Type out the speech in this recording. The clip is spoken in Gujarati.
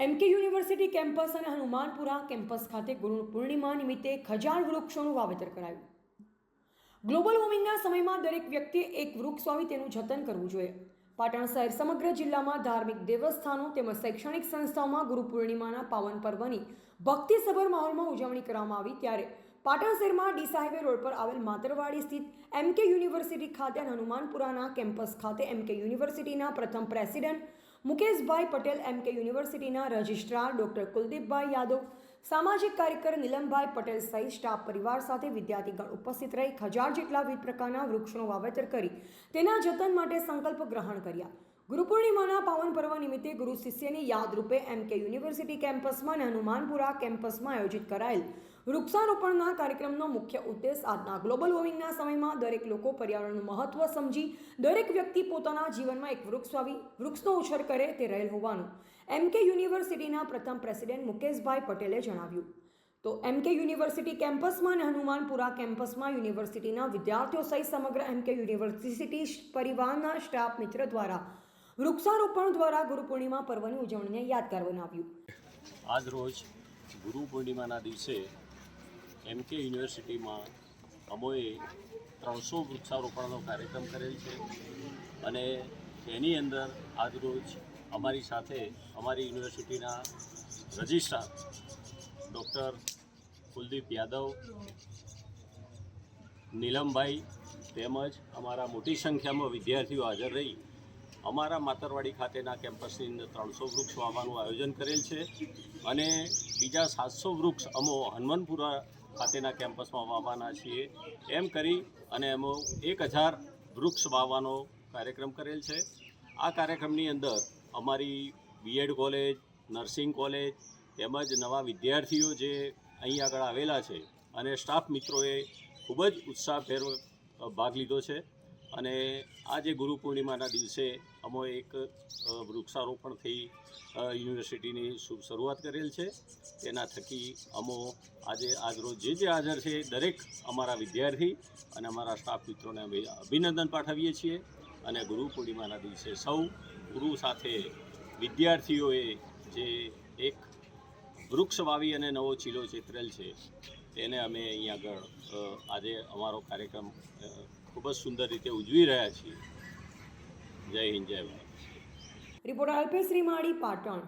એમકે યુનિવર્સિટી કેમ્પસ અને હનુમાનપુરા કેમ્પસ ખાતે ગુરુ પૂર્ણિમા નિમિત્તે ખજાર વૃક્ષોનું વાવેતર કરાયું. ગ્લોબલ વોર્મિંગના સમયમાં દરેક વ્યક્તિએ એક વૃક્ષ વાવી તેનું જતન કરવું જોઈએ. પાટણ શહેર સમગ્ર જિલ્લામાં ધાર્મિક દેવસ્થાનો તેમજ શૈક્ષણિક સંસ્થાઓમાં ગુરુ પૂર્ણિમાના પાવન પર્વની ભક્તિસભર માહોલમાં ઉજવણી કરવામાં આવી ત્યારે પાટણ શહેરમાં ડીસા હાઈવે રોડ પર આવેલ માતરવાડી સ્થિત એમકે યુનિવર્સિટી ખાતે અને હનુમાનપુરાના કેમ્પસ ખાતે એમકે યુનિવર્સિટીના પ્રથમ પ્રેસિડેન્ટ મુકેશભાઈ પટેલ એમ કે યુનિવર્સિટીના રજિસ્ટ્રાર ડોક્ટર કુલદીપભાઈ યાદવ, સામાજિક કાર્યકર નીલમભાઈ પટેલ સહિત સ્ટાફ પરિવાર સાથે વિદ્યાર્થીગણ ઉપસ્થિત રહી હજાર જેટલા વિવિધ પ્રકારના વૃક્ષોનું વાવેતર કરી તેના જતન માટે સંકલ્પ ગ્રહણ કર્યા. ગુરુ પૂર્ણિમાના પાવન પર્વ નિમિત્તે ગુરુ શિષ્યની યાદરૂપે એમ કે યુનિવર્સિટી કેમ્પસમાં અને હનુમાનપુરા કેમ્પસમાં આયોજિત કરાયેલ વૃક્ષારોપણના કાર્યક્રમનો મુખ્ય ઉદ્દેશ આજના ગ્લોબલ વોર્મિંગના સમયમાં દરેક લોકો પર્યાવરણનું મહત્વ સમજી દરેક વ્યક્તિ પોતાના જીવનમાં એક વૃક્ષ વાવી, વૃક્ષનો ઉછેર કરે તે રહેલ હોવાનું એમ કે યુનિવર્સિટીના પ્રથમ પ્રેસિડેન્ટ મુકેશભાઈ પટેલે જણાવ્યું. તો એમ કે યુનિવર્સિટી કેમ્પસમાં અને હનુમાનપુરા કેમ્પસમાં યુનિવર્સિટીના વિદ્યાર્થીઓ સહિત સમગ્ર એમ કે યુનિવર્સિટી પરિવારના સ્ટાફ મિત્ર દ્વારા વૃક્ષારોપણ દ્વારા ગુરુ પૂર્ણિમા પર્વની ઉજવણીને યાદગાર બનાવ્યું. આજ રોજ ગુરુ પૂર્ણિમાના દિવસે એમ કે યુનિવર્સિટીમાં અમોએ ત્રણસો વૃક્ષારોપણનો કાર્યક્રમ કરેલ છે અને એની અંદર આજ રોજ અમારી સાથે અમારી યુનિવર્સિટીના રજિસ્ટ્રાર ડૉક્ટર કુલદીપ યાદવ, નીલમભાઈ તેમજ અમારા મોટી સંખ્યામાં વિદ્યાર્થીઓ હાજર રહી અમારા માતરવાડી ખાતેના કેમ્પસની અંદર ત્રણસો વૃક્ષ વાવવાનું આયોજન કરેલ છે અને બીજા સાતસો વૃક્ષ અમો હનુમાનપુરા ખાતેના કેમ્પસમાં વાવવાના છીએ. એમ કરી અને એમો એક હજાર વૃક્ષ વાવવાનો કાર્યક્રમ કરેલ છે. આ કાર્યક્રમની અંદર અમારી બીએડ કોલેજ, નર્સિંગ કોલેજ તેમજ નવા વિદ્યાર્થીઓ જે અહીં આગળ આવેલા છે અને સ્ટાફ મિત્રોએ ખૂબ જ ઉત્સાહભેર ભાગ લીધો છે. અને આજે ગુરુ પૂર્ણિમાના દિવસે અમે એક વૃક્ષારોપણ વૃક્ષારોપણથી યુનિવર્સિટીની શુભ શરૂઆત કરેલ છે. તેના થકી અમો આજે, આજરોજ જે જે હાજર છે દરેક અમારા વિદ્યાર્થી અને અમારા સ્ટાફ મિત્રોને અમે અભિનંદન પાઠવીએ છીએ. અને ગુરુ પૂર્ણિમાના દિવસે સૌ ગુરુ સાથે વિદ્યાર્થીઓએ જે એક વૃક્ષ વાવી અને નવો ચીલો ચિતરેલ છે, તેને અમે અહીં આગળ આજે અમારો કાર્યક્રમ ખૂબ જ સુંદર રીતે ઉજવી રહ્યા છીએ. જય હિન્દ, જય ભારત. રિપોર્ટર અલ્પેશ રીમાડી, પાટણ.